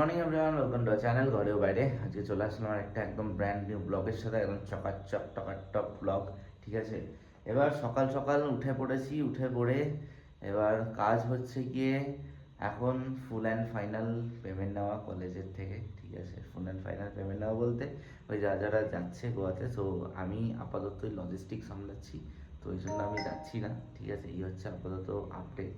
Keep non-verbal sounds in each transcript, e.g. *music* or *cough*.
Morning everyone welcome to channel ঘরেও বাইরে আজকে চলে আসলাম একটা একদম ব্র্যান্ড নিউ ব্লগের সাথে, একদম চকাচক, টকাটক ব্লগ ঠিক আছে? এবার সকাল সকাল উঠে পড়েছি, উঠে পড়ে এবার কাজ হচ্ছে গিয়ে এখন ফুল অ্যান্ড ফাইনাল পেমেন্ট নেওয়া কলেজের থেকে, ঠিক আছে? ফুল অ্যান্ড ফাইনাল পেমেন্ট নেওয়া বলতে ওই যা যারা যাচ্ছে গোয়াতে, তো আমি আপাতত লজিস্টিক সামলাচ্ছি, তো ওই জন্য আমি যাচ্ছি না, ঠিক আছে? এই হচ্ছে আপাতত আপডেট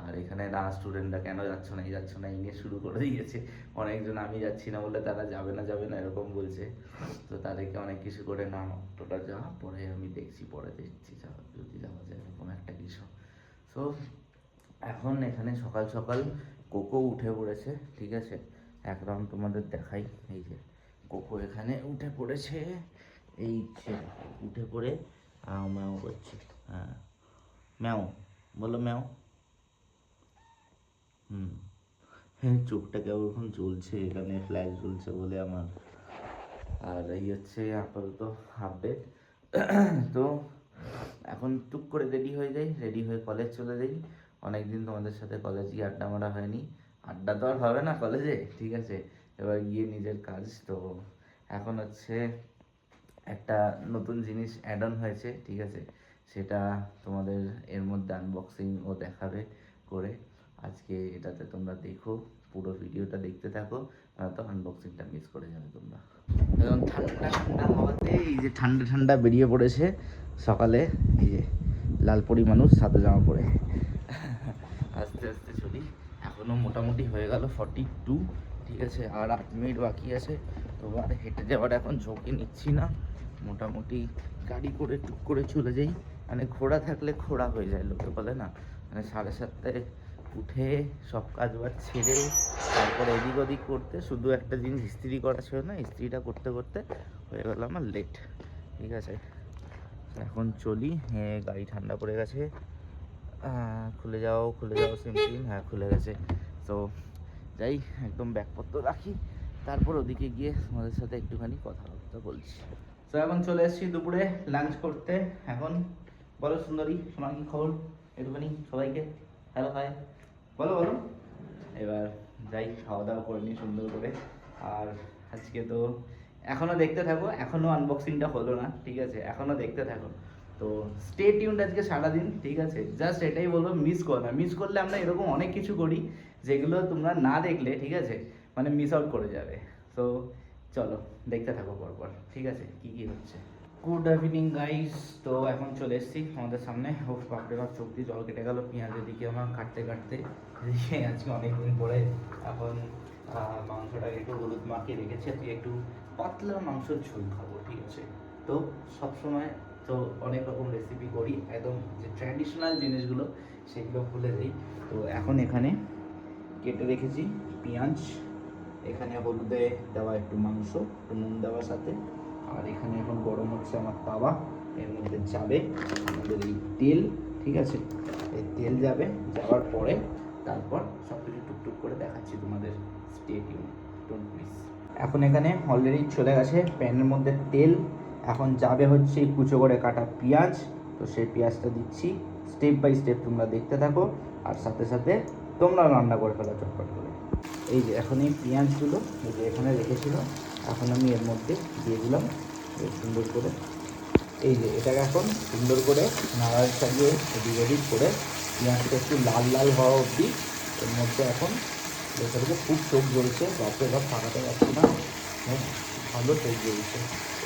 আর এখানে না স্টুডেন্টরা কেন যাচ্ছ না? এই যাচ্ছ না, এই নিয়ে শুরু করে দিয়েছে। অনেকজন আমি যাচ্ছি না বলে তারা যাবে না যাবে না, এরকম বলছে। তো তাদেরকে অনেক কিছু করে না টোটা যা, পরে আমি দেখছি, পরে দেখছি যদি যাওয়া যায় এরকম একটা কিছু। সো এখন এখানে সকাল সকাল কোকো উঠে পড়েছে, ঠিক আছে? এক রাউন্ড তোমাদের দেখাই, এই যে কোকো এখানে উঠে পড়েছে। এই উঠে পড়ে ম্যাও করছে হ্যাঁ। ম্যাও, বলো ম্যাও। হুম। হ্যাঁ চোখটা কেমন চলছে এখানে ফ্ল্যাশ ঝুলছে বলে আমার। আর এই হচ্ছে আপাতত আপডেট তো এখন টুক করে রেডি হয়ে যাই রেডি হয়ে কলেজ চলে যাই। অনেকদিন তোমাদের সাথে কলেজ গিয়ে আড্ডা মারা হয়নি। আড্ডা তো আর হবে না কলেজে ঠিক আছে? এবার গিয়ে নিজের কাজ। তো এখন হচ্ছে একটা নতুন জিনিস অ্যাড অন হয়েছে, ঠিক আছে? সেটা তোমাদের এর মধ্যে আনবক্সিং ও দেখাবে করে। আজকে এটাতে তোমরা দেখো, পুরো ভিডিওটা দেখতে থাকো তো আনবক্সিংটা মিস করে যাবে তোমরা। এখন ঠান্ডা ঠান্ডা হওয়াতে এই যে ঠান্ডা ঠান্ডা বেরিয়ে পড়েছে সকালে, এই যে লালপরি মানুষ সাদা জামা পরে। আস্তে আস্তে চলি। এখনও মোটামুটি হয়ে গেল ফর্টি টু ঠিক আছে? আর আট মিনিট বাকি আছে, তো আর হেঁটে যাওয়ার এখন ঝুঁকি নিচ্ছি না। মোটামুটি গাড়ি করে টুক করে চলে যাই। মানে ঘোড়া থাকলে খোড়া হয়ে যায়, লোকে বলে না। মানে সাড়ে সাতটায় উঠে সব কাজ বাজ ছেড়ে তারপর এদিক ওদিক করতে, শুধু একটা জিনিস ইস্ত্রি করা ছিল না, ইস্ত্রিটা করতে করতে হয়ে গেল আমার লেট ঠিক আছে? এখন চলি হ্যাঁ গাড়ি ঠান্ডা পড়ে গেছে। খুলে যাও খুলে যাও সিম সিম হ্যাঁ খুলে গেছে। তো যাই, একদম ব্যাগপত্র রাখি, তারপর ওদিকে গিয়ে তোমাদের সাথে একটুখানি কথাবার্তা বলছি। তো এখন চলে এসেছি দুপুরে লাঞ্চ করতে। এখন বলো সুন্দরী, তোমার কি খবর? একটুখানি সবাইকে হ্যালো হাই বলো বলো। এবার যাই খাওয়া দাওয়া করে নিই সুন্দর করে। আর আজকে তো এখনও দেখতে থাকো এখনও আনবক্সিংটা হলো না, ঠিক আছে? এখনও দেখতে থাকো। তো স্টে টিউন্ড আজকে সারাদিন, ঠিক আছে? জাস্ট এটাই বলব মিস করো না। মিস করলে আমরা এরকম অনেক কিছু করি, যেগুলো তোমরা না দেখলে, ঠিক আছে? মানে মিস আউট করে যাবে। তো চলো, দেখতে থাকো পরপর, ঠিক আছে? কি কি হচ্ছে? গুড ইভিনিং গাইস তো এখন চলে এসেছি আমাদের সামনে। ও বাপরে বাপ চোখ দিয়ে জল কেটে গেল। পেঁয়াজের দিকে আমার কাটতে কাটতে এদিকে আজকে অনেকদিন পরে এখন মাংসটাকে একটু হলুদ মাখিয়ে রেখেছি। আজকে একটু পাতলা মাংসের ঝোল খাব, ঠিক আছে? তো সবসময় তো অনেক রকম রেসিপি করি। একদম যে ট্র্যাডিশনাল জিনিসগুলো, সেগুলো ভুলে যাই। তো এখন এখানে কেটে রেখেছি পেঁয়াজ। এখানে হলুদে দেওয়া একটু মাংস, একটু নুন দেওয়ার সাথে। আর এখানে এখন গরম হচ্ছে আমার তাওয়া, এর মধ্যে যাবে আমাদের এই তেল, ঠিক আছে? এই তেল যাবে, যাওয়ার পরে তারপর সব কিছু টুকটুক করে দেখাচ্ছি তোমাদের এখন এখানে অলরেডি চলে গেছে প্যানের মধ্যে তেল, এখন যাবে হচ্ছে কুচো করে কাটা পেঁয়াজ, তো সেই পেঁয়াজটা দিচ্ছি। স্টেপ বাই স্টেপ তোমরা দেখতে থাকো, আর সাথে সাথে তোমরা রান্না করে ফেলো চটপট করে। এই যে এখন এই পেঁয়াজগুলো এই যে এখানে রেখেছিল, এখন আমি এর মধ্যে দিয়ে দিলাম সুন্দর করে। এই যে এটাকে এখন সুন্দর করে নাড়ার চালিয়ে এদিক ওদিক করে পেঁয়াজটা একটু লাল লাল হওয়া অবধি এর মধ্যে এখন পাচ্ছি খুব চোখ জ্বলছে বাপরে বাপ ফাঁকাতে যাচ্ছে না। হ্যাঁ ভালো চোখ জ্বলছে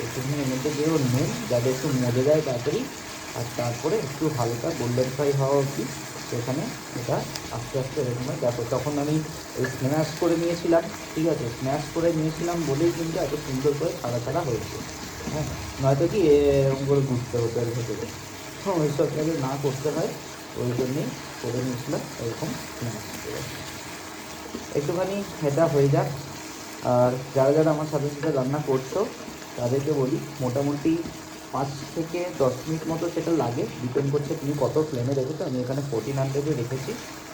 একটুখানি এর মধ্যে দিয়ে নুন, যাতে একটু মজে যায় তাড়াতাড়ি, আর তারপরে একটু হালকা গোল্ডেন ফ্রাই হওয়া অবধি। সেখানে এটা আস্তে আস্তে এরকম হয়। দেখো, তখন আমি ওই স্ম্যাশ করে নিয়েছিলাম, ঠিক আছে? স্ম্যাশ করে নিয়েছিলাম বলেই কিন্তু এত সুন্দর করে ছাড়া ছাড়া হয়েছে। হ্যাঁ নয়তো কি এরকম করে ঘুরতে হতো এর ভেতরে। ওই সব যাতে না করতে হয়, ওই জন্যেই করে নিয়েছিলাম এরকম একটুখানি এটা হয়ে যাক। আর যারা যারা আমার সাথে সাথে রান্না করছ, তাদেরকে বলি, মোটামুটি পাঁচ থেকে দশ মিনিট মতো সেটা লাগে। ডিপেন্ড করছে তুমি কত ফ্লেমে রেখেছো। আমি এখানে ফোরটিন হান্ড্রেডে রেখেছি।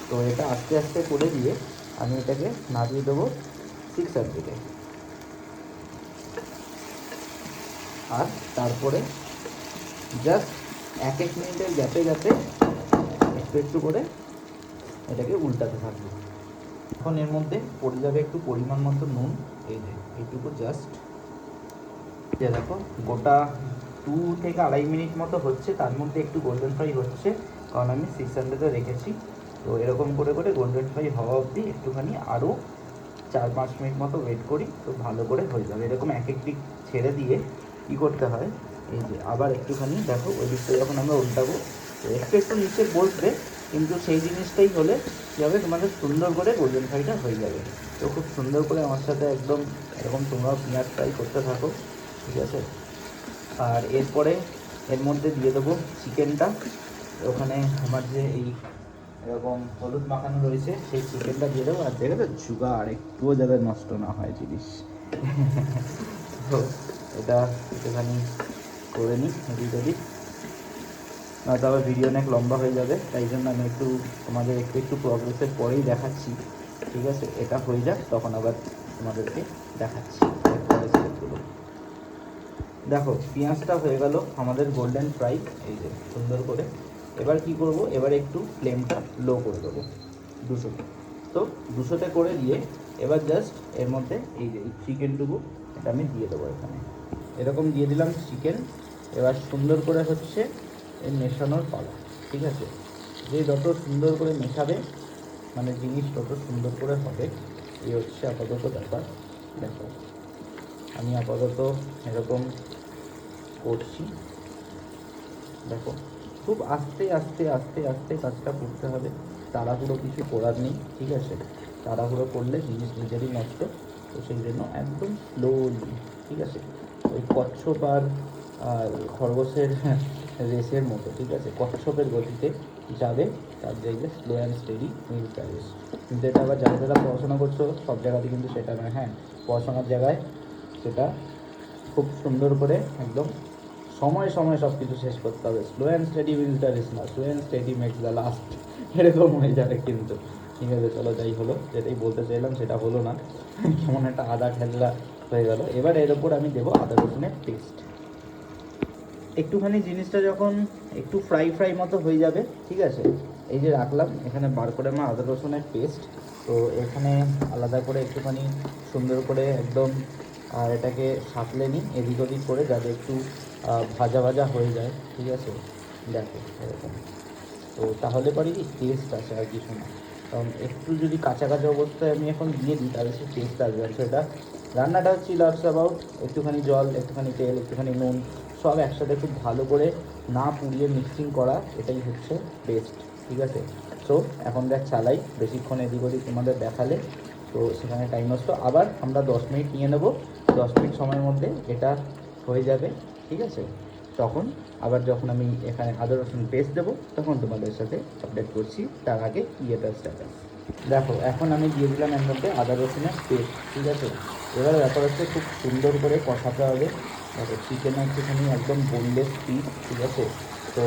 তো এটা আস্তে আস্তে করে দিয়ে আমি এটাকে নামিয়ে দেবো সিক্স হান্ড্রেডে আর তারপরে জাস্ট এক এক মিনিটের গ্যাপে গ্যাপে একটু একটু করে এটাকে উল্টাতে থাকব। এখন এর মধ্যে পড়ে যাবে একটু পরিমাণ মতো নুন। এই যে, এইটুকু জাস্ট দেখো, গোটা টু থেকে আড়াই মিনিট মতো হচ্ছে, তার মধ্যে একটু গোল্ডেন ফ্রাই হচ্ছে, কারণ আমি সিক্স হান্ড্রেডে রেখেছি। তো এরকম করে করে গোল্ডেন ফ্রাই হওয়া অবধি একটুখানি আরও চার পাঁচ মিনিট মতো ওয়েট করি, তো ভালো করে হয়ে যাবে। এরকম এক এক দিক ছেড়ে দিয়ে কী করতে হয়, এই যে আবার একটুখানি দেখো, ওই দিকটা যখন আমরা উল্টাবো, তো একটু একটু নিচে বসবে, কিন্তু সেই জিনিসটাই হলে কী হবে, তোমাদের সুন্দর করে গোল্ডেন ফ্রাইটা হয়ে যাবে। তো খুব সুন্দর করে আমার সাথে একদম এরকম তোমরাও পেঁয়াজ ফ্রাই করতে থাকো, ঠিক আছে? আর এরপরে এর মধ্যে দিয়ে দেবো চিকেনটা। ওখানে আমার যে এই এরকম হলুদ মাখানো রয়েছে, সেই চিকেনটা দিয়ে দেবো। আর দেখে তো জুগার একটুও যাতে নষ্ট না হয় জিনিস। তো এটা একটুখানি করে নিই, এদিক ওদিক। নয়তো আবার ভিডিও অনেক লম্বা হয়ে যাবে, তাই জন্য আমি একটু তোমাদের একটু একটু প্রগ্রেসের পরেই দেখাচ্ছি। ঠিক আছে? এটা হয়ে যাক, তখন আবার তোমাদেরকে দেখাচ্ছি। দেখো, পেঁয়াজটা হয়ে গেল আমাদের গোল্ডেন ফ্রাই এই যে সুন্দর করে। এবার কি করব? এবার একটু ফ্লেমটা লো করে দেবো, দুশোতে। তো দুশোতে করে দিয়ে এবার জাস্ট এর মধ্যে এই যে চিকেনটুকু এটা আমি দিয়ে দেবো এখানে। এরকম দিয়ে দিলাম চিকেন এবার সুন্দর করে হচ্ছে এই মেশানোর পালা, ঠিক আছে? যে যত সুন্দর করে মেশাবে মানে জিনিস তত সুন্দর করে হবে, এই হচ্ছে আপাতত ব্যাপার। দেখো। আমি আপাতত এরকম করছি। দেখো, খুব আস্তে আস্তে আস্তে আস্তে কাজটা করতে হবে। তাড়াহুড়ো কিছু করার নেই, ঠিক আছে? তাড়াহুড়ো করলে জিনিস নিজেরই নষ্ট, তো সেই জন্য একদম স্লোলি ঠিক আছে? ওই কচ্ছপ আর খরগোশের রেসের মতো, ঠিক আছে? কচ্ছপের গতিতে যাবে, তার জায়গায় slow and steady will Paris কিন্তু এটা আবার যারা যারা পড়াশোনা করছ, সব জায়গাতে কিন্তু সেটা নয় হ্যাঁ? পড়াশোনার জায়গায় সেটা খুব সুন্দর করে একদম সময় সময় সব কিছু শেষ করতে হবে। Slow and steady will the race না? Slow and steady makes the last এরকম হয়ে যাবে কিন্তু। ঠিক আছে, চলো যাই হলো। যেটাই বলতে চাইলাম সেটা হলো না। কেমন একটা আদা ঠেলা হয়ে গেল। এবার এর ওপর আমি দেবো আদা রসুনের পেস্ট একটুখানি জিনিসটা যখন একটু ফ্রাই ফ্রাই মতো হয়ে যাবে, ঠিক আছে? এই যে রাখলাম, এখানে বার করে আমার আদা রসুনের পেস্ট তো এখানে আলাদা করে একটুখানি সুন্দর করে একদম আর এটাকে সাঁতলে নিই এদিক ওদিক করে যাতে একটু ভাজা ভাজা হয়ে যায়, ঠিক আছে? দেখো, এরকম। তো তাহলে পারি কি টেস্ট আসে আর কিছু না। কারণ একটু যদি কাঁচা কাঁচা অবস্থায় আমি এখন দিয়ে দিই, তাহলে সে টেস্ট আসবে। আর সেটা রান্নাটা হচ্ছে লাস্ট অ্যাবাউট একটুখানি জল, একটুখানি তেল, একটুখানি নুন, সব একসাথে খুব ভালো করে না পুড়িয়ে মিক্সিং করা, এটাই হচ্ছে বেস্ট ঠিক আছে? সো এখন দেখ চালাই, বেশিক্ষণ এদিক ওদিক তোমাদের দেখালে, তো সেখানে টাইম নষ্ট। আবার আমরা দশ মিনিট নিয়ে নেব। দশ মিনিট সময়ের মধ্যে এটা হয়ে যাবে, ঠিক আছে? তখন আবার যখন আমি এখানে আদা রসুন পেস্ট দেবো, তখন তোমাদের সাথে আপডেট করছি, তার আগে ইয়েটার স্ট্যাটাস দেখো, এখন আমি দিয়ে দিলাম এর মধ্যে আদা রসুনের পেস্ট ঠিক আছে? এবার ব্যাপার হচ্ছে খুব সুন্দর করে কষাতে হবে। দেখো চিকেন একটুখানি একদম বোনলেস পিস ঠিক আছে? তো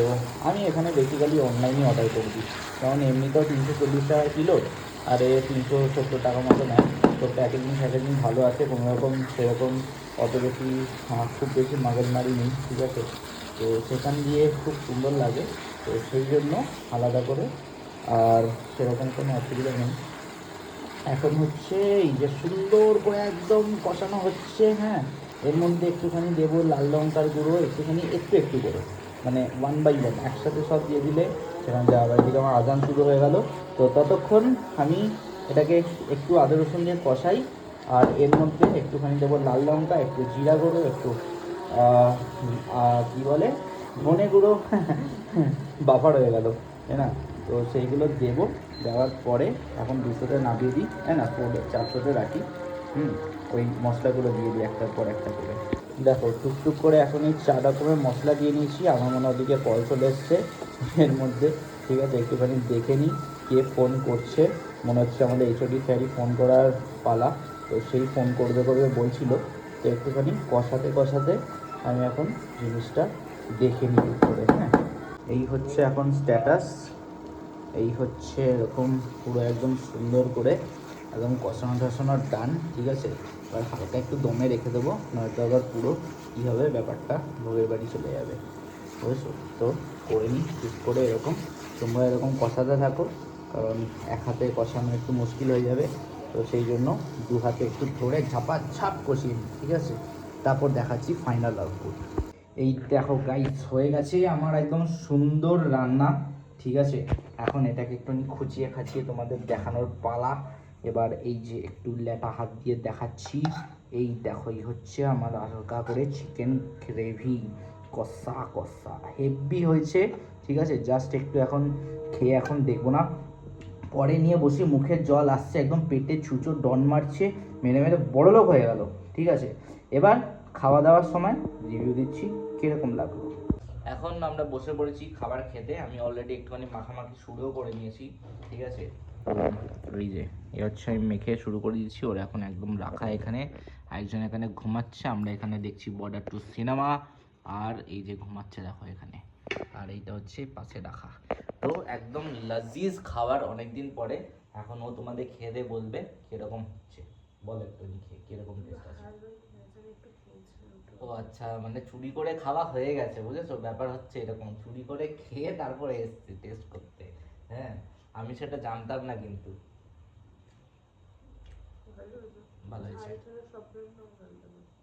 আমি এখানে বেসিক্যালি অনলাইনে অর্ডার করে দিই কারণ এমনিতেও তিনশো চল্লিশ টাকা কিলো, আর এ তিনশো সত্তর টাকা মতো নেয়। তো প্যাকেজিং ফ্যাকেজিং ভালো আছে কোনো রকম সেরকম অত বেশি খুব বেশি মাগলমারি নেই, ঠিক আছে? তো সেখান দিয়ে খুব সুন্দর লাগে, তো সেই জন্য আলাদা করে, আর সেরকম কোনো অসুবিধা নেই। এখন হচ্ছে এই যে সুন্দর করে একদম কষানো হচ্ছে হ্যাঁ এর মধ্যে একটুখানি দেবো লাল লঙ্কার গুঁড়ো, একটুখানি, একটু একটু করে মানে ওয়ান বাই ওয়ান একসাথে সব দিয়ে দিলে সেখানে যাওয়া এদিকে আমার আজান শুরু হয়ে গেল। তো ততক্ষণ আমি এটাকে একটু আদা রসুন দিয়ে কষাই, আর এর মধ্যে একটুখানি দেবো লাল লঙ্কা, একটু জিরা গুঁড়ো, একটু কি বলে, ধনে গুঁড়ো, *laughs* বাফার হয়ে গেল, তাই না? তো সেইগুলো দেবো, দেওয়ার পরে এখন দুশোতে নামিয়ে দিই হ্যাঁ না? ফোরে চারশোতে রাখি, হুম? ওই মশলাগুলো দিয়ে দিই একটার পর একটা করে। দেখো, টুকটুক করে এখন এই চার রকমের মশলা দিয়ে নিয়েছি, আমার মনে ওদিকে কল চলে এসছে, এর মধ্যে, ঠিক আছে, একটুখানি দেখে নিই কে ফোন করছে। মনে হচ্ছে আমাদের এইচওডি স্যারই ফোন করার পালা। তো সেই ফোন করবে করবে বলছিল, তো একটুখানি কষাতে কষাতে আমি এখন জিনিসটা দেখে নিই করে হ্যাঁ। এই হচ্ছে এখন স্ট্যাটাস এই হচ্ছে এরকম পুরো একদম সুন্দর করে একদম কষানো টষানো ডান ঠিক আছে? এবার হালকা একটু দমে রেখে দেবো, নয়তো আবার পুরো কী হবে ব্যাপারটা ভোগের বাড়ি চলে যাবে। বুঝেছ? তো করে নিই, ঠিক করে এরকম তোমরা এরকম কষাতে থাকো। কারণ এক হাতে কষানো একটু মুশকিল হয়ে যাবে। তো সেই জন্য দু হাতে একটু ধরে ঝাপা ঝাপ কষিয়ে নিই, ঠিক আছে? তারপর দেখাচ্ছি ফাইনাল আউটপুট এই দেখো গাইস হয়ে গেছে আমার একদম সুন্দর রান্না, ঠিক আছে? এখন এটাকে একটু খুঁচিয়ে খাচিয়ে তোমাদের দেখানোর পালা। এবার এই যে একটু লেটা হাত দিয়ে দেখাচ্ছি। এই দেখো এই হচ্ছে আমার হালকা করে চিকেন গ্রেভি কষা কষা। হেভি হয়েছে, ঠিক আছে? জাস্ট একটু এখন, খেয়ে এখন দেখব না। পরে নিয়ে বসে মুখের জল আসছে, একদম পেটে ছুঁচো, ডন মারছে, মেরে মেরে বড় লোক হয়ে গেল, ঠিক আছে? এবার খাওয়া দাওয়ার সময় রিভিউ দিচ্ছি, কীরকম লাগল। এখন আমরা বসে পড়েছি খাবার খেতে, আমি অলরেডি একটুখানি মাখামাখি শুরুও করে নিয়েছি, ঠিক আছে? ওই যে এ হচ্ছে আমি মেখে শুরু করে দিয়েছি ওরা এখন একদম রাখা এখানে একজন এখানে ঘুমাচ্ছে, আমরা এখানে দেখছি বর্ডার টু সিনেমা, আর এই যে ঘুমাচ্ছে দেখো এখানে, আর এইটা হচ্ছে পাশে রাখা। তো একদম লাজিজ খাবার অনেকদিন পরে এখন ও তোমাদের খেয়ে দিয়ে বলবে কীরকম হচ্ছে। বল একটু খেয়ে কীরকম টেস্ট আছে। ও আচ্ছা মানে চুরি করে খাওয়া হয়ে গেছে, বুঝেছ? ব্যাপার হচ্ছে এরকম, চুরি করে খেয়ে তারপরে এসছি টেস্ট করতে হ্যাঁ? আমি সেটা জানতাম না কিন্তু। ভালো হয়েছে।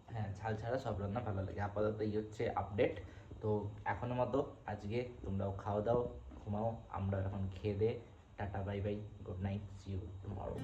হ্যাঁ ঝাল ছাড়া সব রান্না ভালো লাগে। আপাতত এই হচ্ছে আপডেট তো এখনও মতো আজকে তোমরাও খাওয়া দাও। ঘুমাও আমরা এখন খেয়ে দে tata bye bye good night see you tomorrow